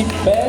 Participé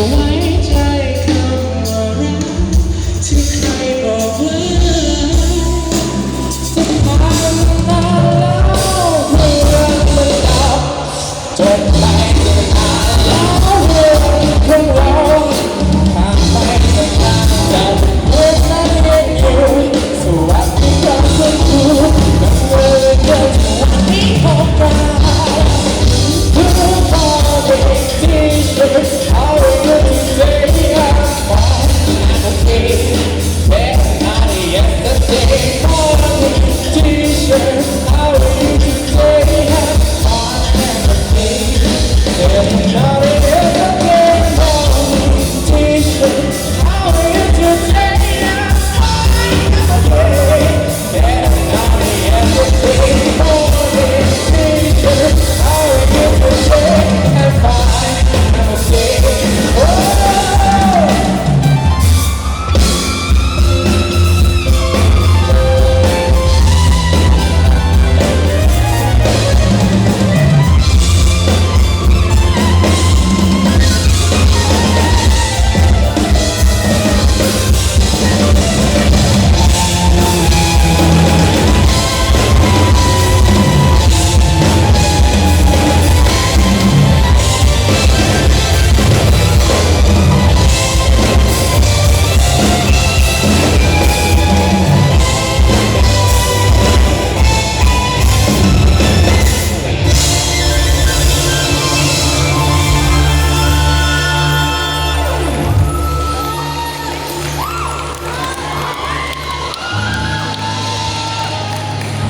away.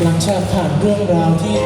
หลังจากผ่านเรื่องราวที่